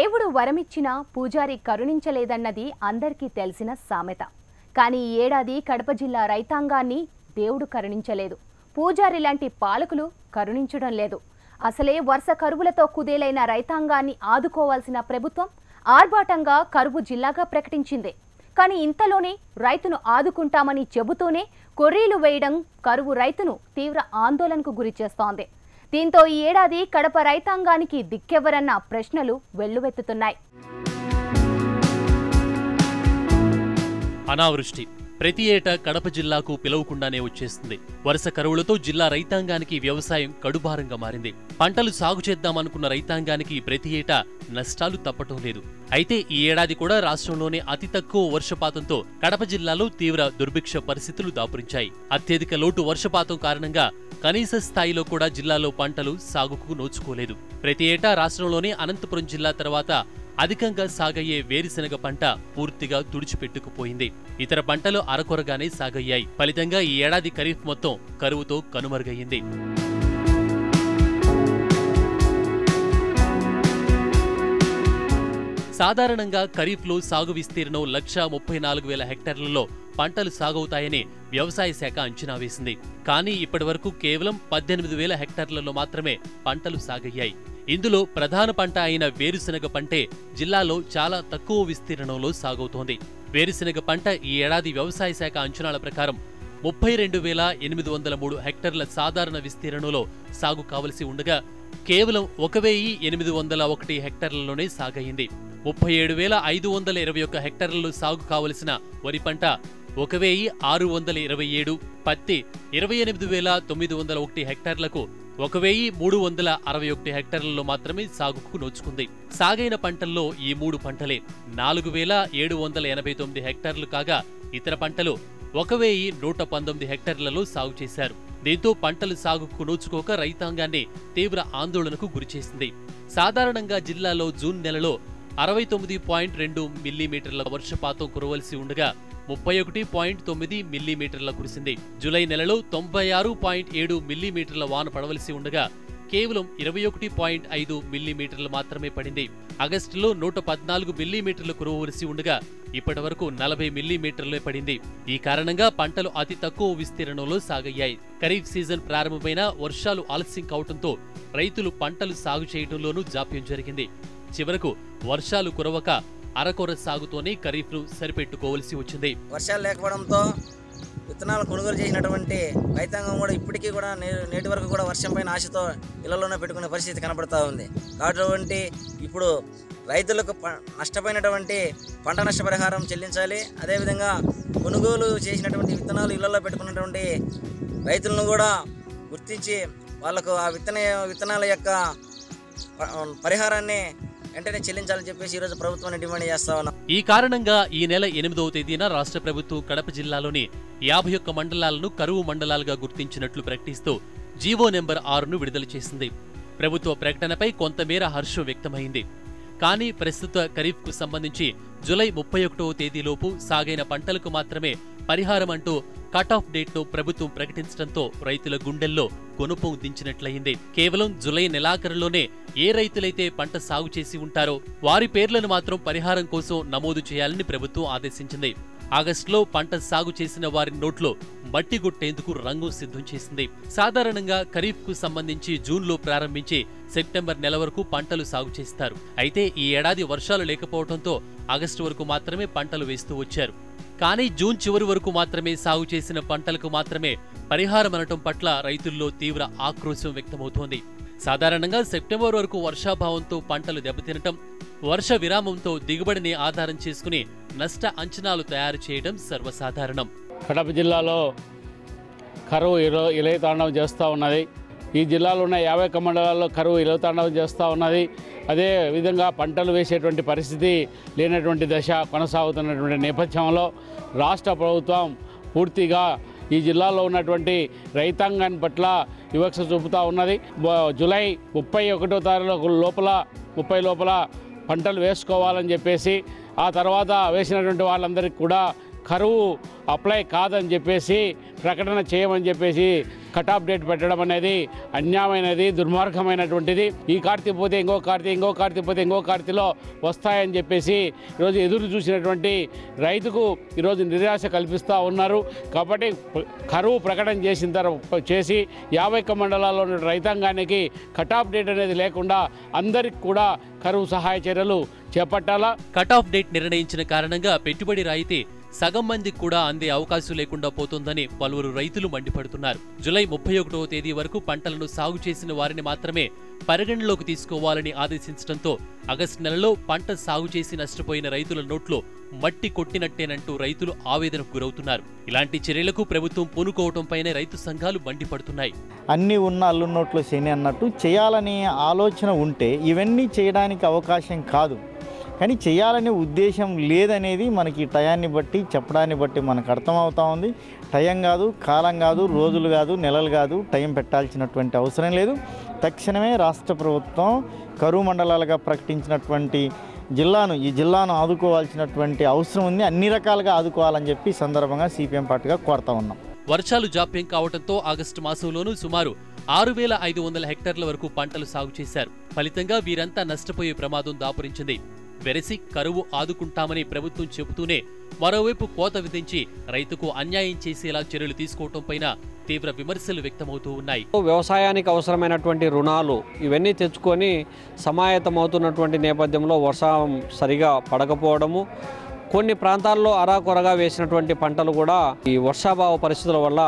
దేవుడు వరమిచ్చినా పూజారి కరుణించలేదన్నది అందరికీ తెలిసిన సామెత. కానీ ఈ ఏడాది కడప జిల్లా రైతాంగాన్ని దేవుడు కరుణించలేదు. పూజారి లాంటి పాలకులు కరుణించడం లేదు. అసలే వరుస కరువులతో కుదేలైన రైతాంగాన్ని ఆదుకోవాల్సిన ప్రభుత్వం ఆర్భాటంగా కరువు జిల్లాగా ప్రకటించింది. కానీ ఇంతలోనే రైతును ఆదుకుంటామని చెబుతూనే కొర్రీలు వేయడం కరువు రైతును తీవ్ర ఆందోళనకు గురి చేస్తోంది దీంతో ఈ ఏడాది కడప రైతాంగానికి దిక్కెవరన్న ప్రశ్నలు వెల్లువెత్తుతున్నాయి. అనావృష్టి. ప్రతి ఏటా కడప జిల్లాకు పిలవకుండానే వచ్చేస్తుంది. వరుస కరువులతో జిల్లా రైతాంగానికి వ్యవసాయం కడుభారంగా మారింది. పంటలు సాగు చేద్దామనుకున్న రైతాంగానికి ప్రతి ఏటా నష్టాలు తప్పటం లేదు. అయితే ఈ ఏడాది కూడా రాష్ట్రంలోనే అతి తక్కువ వర్షపాతంతో కడప జిల్లాలో తీవ్ర దుర్భిక్ష పరిస్థితులు దాపురించాయి. అత్యధిక లోటు వర్షపాతం కారణంగా కనీస స్థాయిలో కూడా జిల్లాలో పంటలు సాగుకు నోచుకోలేదు. ప్రతి ఏటా రాష్ట్రంలోనే అనంతపురం జిల్లా తర్వాత అధికంగా సాగయ్యే వేరుశెనగ పంట పూర్తిగా తుడిచిపెట్టుకుపోయింది. ఇతర పంటలు అరకొరగానే సాగయ్యాయి. ఫలితంగా ఈ ఏడాది ఖరీఫ్ మొత్తం కరువుతో కనుమరుగయ్యింది. సాధారణంగా ఖరీఫ్లో సాగు విస్తీర్ణం లక్ష ముప్పై నాలుగు వేల హెక్టార్లలో పంటలు సాగవుతాయని వ్యవసాయ శాఖ అంచనా వేసింది. కానీ ఇప్పటివరకు కేవలం పద్దెనిమిది వేల హెక్టార్లలో మాత్రమే పంటలు సాగయ్యాయి. ఇందులో ప్రధాన పంట అయిన వేరుశెనగ పంటే జిల్లాలో చాలా తక్కువ విస్తీర్ణంలో సాగవుతోంది. వేరుశెనగ పంట ఈ ఏడాది వ్యవసాయ శాఖ అంచనాల ప్రకారం ముప్పై రెండు వేల ఎనిమిది వందల మూడు హెక్టార్ల సాధారణ విస్తీర్ణంలో సాగు కావలసి ఉండగా కేవలం ఒక వెయ్యి ఎనిమిది వందల ఒకటి హెక్టార్లలోనే సాగయింది ముప్పై ఏడు వేల ఐదు వందల ఇరవై ఒక్క హెక్టార్లలో సాగు కావలసిన వరి పంట ఒక వెయ్యి ఆరు వందల ఇరవై ఏడు పత్తి ఇరవై ఎనిమిది వేల తొమ్మిది వందల ఒకటి హెక్టార్లకు ఒక వెయ్యి మూడు వందల అరవై ఒకటి హెక్టార్లలో మాత్రమే సాగుకు నోచుకుంది సాగైన పంటల్లో ఈ మూడు పంటలే నాలుగు వేల ఏడు వందల ఎనభై తొమ్మిది హెక్టార్లు కాగా ఇతర పంటలు ఒక వెయ్యి నూట పంతొమ్మిది హెక్టార్లలో సాగు చేశారు. దీంతో పంటలు సాగుకు నోచుకోక రైతాంగాన్ని తీవ్ర ఆందోళనకు గురిచేసింది సాధారణంగా జిల్లాలో జూన్ నెలలో అరవై తొమ్మిది పాయింట్ రెండు మిల్లీమీటర్ల వర్షపాతం కురవలసి ఉండగా ముప్పై ఒకటి పాయింట్ తొమ్మిది మిల్లీమీటర్ల కురిసింది. జూలై నెలలో తొంభై ఆరు పాయింట్ ఏడు మిల్లీమీటర్ల వాన పడవలసి ఉండగా కేవలం ఇరవై ఒకటి పాయింట్ ఐదు మిల్లీమీటర్లు మాత్రమే పడింది. ఆగస్టులో నూట పద్నాలుగు మిల్లీమీటర్లు కురవలసి ఉండగా ఇప్పటి వరకు నలభై మిల్లీమీటర్లే పడింది. ఈ కారణంగా పంటలు అతి తక్కువ విస్తీర్ణంలో సాగయ్యాయి. ఖరీఫ్ సీజన్ ప్రారంభమైన వర్షాలు ఆలస్యం కావడంతో రైతులు పంటలు సాగు చేయడంలోనూ జాప్యం జరిగింది. చివరకు వర్షాలు కురవక అరకొర సాగుతోనే ఖరీఫ్ను సరిపెట్టుకోవలసి వచ్చింది. వర్షాలు లేకపోవడంతో విత్తనాలు కొనుగోలు చేసినటువంటి రైతాంగం కూడా ఇప్పటికీ కూడా నే- నేటి వరకు కూడా వర్షం పైన ఆశతో ఇళ్ళలోనే పెట్టుకునే పరిస్థితి కనబడతా ఉంది. కాబట్టి ఇప్పుడు రైతులకు ప- నష్టపోయినటువంటి పంట నష్టపరిహారం చెల్లించాలి. అదేవిధంగా కొనుగోలు చేసినటువంటి విత్తనాలు ఇళ్ళలో పెట్టుకున్నటువంటి రైతులను కూడా గుర్తించి వాళ్ళకు ఆ విత్తన విత్తనాల యొక్క పరిహారాన్ని వెంటనే చెల్లించాలని చెప్పేసి ఈరోజు ప్రభుత్వాన్ని డిమాండ్ చేస్తా ఉన్నాం. ఈ కారణంగా ఈ నెల ఎనిమిదవ తేదీన రాష్ట్ర ప్రభుత్వం కడప జిల్లాలోని యాభై ఒక్క మండలాలను కరువు మండలాలుగా గుర్తించినట్లు ప్రకటిస్తూ జీవో నెంబర్ ఆరును విడుదల చేసింది. ప్రభుత్వ ప్రకటనపై కొంతమేర హర్షం వ్యక్తమైంది. కానీ ప్రస్తుత ఖరీఫ్కు సంబంధించి జులై ముప్పై ఒకటవ తేదీలోపు సాగైన పంటలకు మాత్రమే పరిహారం అంటూ కటాఫ్ డేట్ను ప్రభుత్వం ప్రకటించడంతో రైతుల గుండెల్లో కొనుపం దించినట్లయింది కేవలం జులై నెలాఖరులోనే ఏ రైతులైతే పంట సాగు చేసి ఉంటారో వారి పేర్లను మాత్రం పరిహారం కోసం నమోదు చేయాలని ప్రభుత్వం ఆదేశించింది. ఆగస్టులో పంట సాగు చేసిన వారి నోట్లో మట్టి గుట్టేందుకు రంగు సిద్ధం చేసింది. సాధారణంగా ఖరీఫ్కు సంబంధించి జూన్లో ప్రారంభించి సెప్టెంబర్ నెల వరకు పంటలు సాగు చేస్తారు. అయితే ఈ ఏడాది వర్షాలు లేకపోవడంతో ఆగస్టు వరకు మాత్రమే పంటలు వేస్తూ వచ్చారు. కానీ జూన్ చివరి వరకు మాత్రమే సాగు చేసిన పంటలకు మాత్రమే పరిహారం అనటం పట్ల రైతుల్లో తీవ్ర ఆక్రోశం వ్యక్తమవుతోంది. సాధారణంగా సెప్టెంబర్ వరకు వర్షాభావంతో పంటలు దెబ్బతినటం వర్ష విరామంతో దిగుబడిని ఆధారం చేసుకుని నష్ట అంచనాలు తయారు చేయడం సర్వసాధారణం. కడప జిల్లాలో కరువు ఇలయతాండవం చేస్తూ ఉన్నది. ఈ జిల్లాలో ఉన్న యాభై ఒక్క మండలాల్లో కరువు ఇలయతాండవం చేస్తూ ఉన్నది. అదే విధంగా పంటలు వేసేటువంటి పరిస్థితి లేనటువంటి దశ కొనసాగుతున్నటువంటి నేపథ్యంలో రాష్ట్ర ప్రభుత్వం పూర్తిగా ఈ జిల్లాలో ఉన్నటువంటి రైతాంగాన్ని పట్ల వివక్ష చూపుతూ ఉన్నది. జూలై ముప్పై ఒకటో తారీఖు లోపల ముప్పై లోపల పంటలు వేసుకోవాలని చెప్పేసి ఆ తర్వాత వేసినటువంటి వాళ్ళందరికీ కూడా కరువు అప్లై కాదని చెప్పేసి ప్రకటన చేయమని చెప్పేసి కటాఫ్ డేట్ పెట్టడం అనేది అన్యాయమైనది దుర్మార్గమైనటువంటిది. ఈ కార్తీ పోతే ఇంకో కార్తీ ఇంకో కార్తీ పోతే ఇంకో కార్తీలో వస్తాయని చెప్పేసి ఈరోజు ఎదురు చూసినటువంటి రైతుకు ఈరోజు నిరాశ కల్పిస్తూ ఉన్నారు. కాబట్టి కరువు ప్రకటన చేసిన తర్వాత చేసి యాభై ఒక్క మండలాల్లో ఉన్న రైతాంగానికి కటాఫ్ డేట్ అనేది లేకుండా అందరికి కూడా కరువు సహాయ చర్యలు చేపట్టాలా? కటాఫ్ డేట్ నిర్ణయించిన కారణంగా పెట్టుబడి రాయితీ సగం మందికి కూడా అందే అవకాశం లేకుండా పోతుందని పలువురు రైతులు మండిపడుతున్నారు. జులై ముప్పై ఒకటవ తేదీ వరకు పంటలను సాగు చేసిన వారిని మాత్రమే పరిగణనలోకి తీసుకోవాలని ఆదేశించడంతో ఆగస్టు నెలలో పంట సాగు చేసి నష్టపోయిన రైతుల నోట్లో మట్టి కొట్టినట్టేనంటూ రైతులు ఆవేదనకు గురవుతున్నారు. ఇలాంటి చర్యలకు ప్రభుత్వం పూనుకోవడంపైనే రైతు సంఘాలు మండిపడుతున్నాయి. అన్ని ఉన్న అల్లున్నోట్లో శని అన్నట్టు చేయాలనే ఆలోచన ఉంటే ఇవన్నీ చేయడానికి అవకాశం కాదు. కానీ చేయాలనే ఉద్దేశం లేదనేది మనకి టయాన్ని బట్టి చెప్పడాన్ని బట్టి మనకు అర్థమవుతా ఉంది. టయం కాదు కాలం కాదు రోజులు కాదు నెలలు కాదు టైం పెట్టాల్సినటువంటి అవసరం లేదు. తక్షణమే రాష్ట్ర ప్రభుత్వం కరువు మండలాలుగా ప్రకటించినటువంటి జిల్లాను ఈ జిల్లాను ఆదుకోవాల్సినటువంటి అవసరం ఉంది. అన్ని రకాలుగా ఆదుకోవాలని చెప్పి సందర్భంగా సిపిఎం పార్టీగా కోరుతా ఉన్నాం. వర్షాలు జాప్యం కావడంతో ఆగస్టు మాసంలోనూ సుమారు ఆరు వేల ఐదు వందల హెక్టార్ల వరకు పంటలు సాగు చేశారు. ఫలితంగా వీరంతా నష్టపోయే ప్రమాదం దాపురించింది. వెరసి కరువు ఆదుకుంటామని ప్రభుత్వం చెబుతూనే మరోవైపు కోత విధించి రైతుకు అన్యాయం చేసేలా చర్యలు తీసుకోవటంపైన తీవ్ర విమర్శలు వ్యక్తమవుతూ ఉన్నాయి. వ్యవసాయానికి అవసరమైనటువంటి రుణాలు ఇవన్నీ తెచ్చుకొని సమాయత్తమవుతున్నటువంటి నేపథ్యంలో వర్షం సరిగా పడకపోవడము కొన్ని ప్రాంతాల్లో అరాకొరగా వేసినటువంటి పంటలు కూడా ఈ వర్షాభావ పరిస్థితుల వల్ల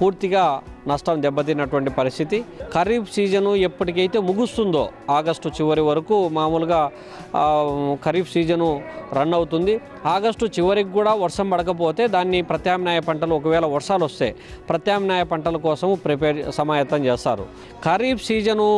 పూర్తిగా నష్టం దెబ్బతిన్నటువంటి పరిస్థితి. ఖరీఫ్ సీజను ఎప్పటికైతే ముగుస్తుందో ఆగస్టు చివరి వరకు మామూలుగా ఖరీఫ్ సీజను రన్ అవుతుంది. ఆగస్టు చివరికి కూడా వర్షం పడకపోతే దాన్ని ప్రత్యామ్నాయ పంటలు ఒకవేళ వర్షాలు వస్తే ప్రత్యామ్నాయ పంటల కోసం ప్రిపేర్ సమాయత్తం చేస్తారు. ఖరీఫ్ సీజను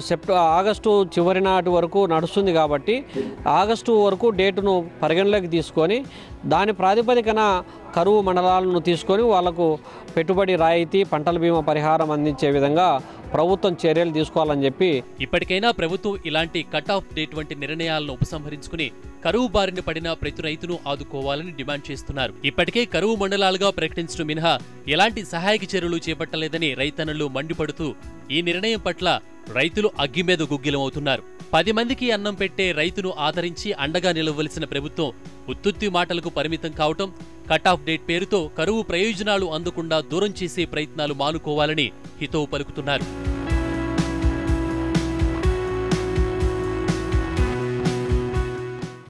సెప్ట ఆగస్టు చివరి నాటి వరకు నడుస్తుంది కాబట్టి ఆగస్టు వరకు డేటును పరిగణలోకి తీసుకొని దాని ప్రాతిపదికన కరువు మండలాలను తీసుకొని వాళ్ళకు పెట్టుబడి రాయితీ పంటల బీమా పరిహారం అందించే విధంగా ప్రభుత్వం చర్యలు తీసుకోవాలని చెప్పి ఇప్పటికైనా ప్రభుత్వం ఇలాంటి కట్ ఆఫ్ డేట్ వంటి నిర్ణయాలను ఉపసంహరించుకుని కరువు బారిన పడిన ప్రతి రైతును ఆదుకోవాలని డిమాండ్ చేస్తున్నారు. ఇప్పటికే కరువు మండలాలుగా ప్రకటించడం మినహా ఎలాంటి సహాయక చర్యలు చేపట్టలేదని రైతన్నలు మండిపడుతూ ఈ నిర్ణయం పట్ల రైతులు అగ్గిమీద గుగ్గిలమవుతున్నారు. పది మందికి అన్నం పెట్టే రైతును ఆదరించి అండగా నిలవలసిన ప్రభుత్వం ఉత్తుత్తి మాటలకు పరిమితం కావటం కట్ ఆఫ్ డేట్ పేరుతో కరువు ప్రయోజనాలు అందకుండా దూరం చేసే ప్రయత్నాలు మానుకోవాలని హితవు పలుకుతున్నారు.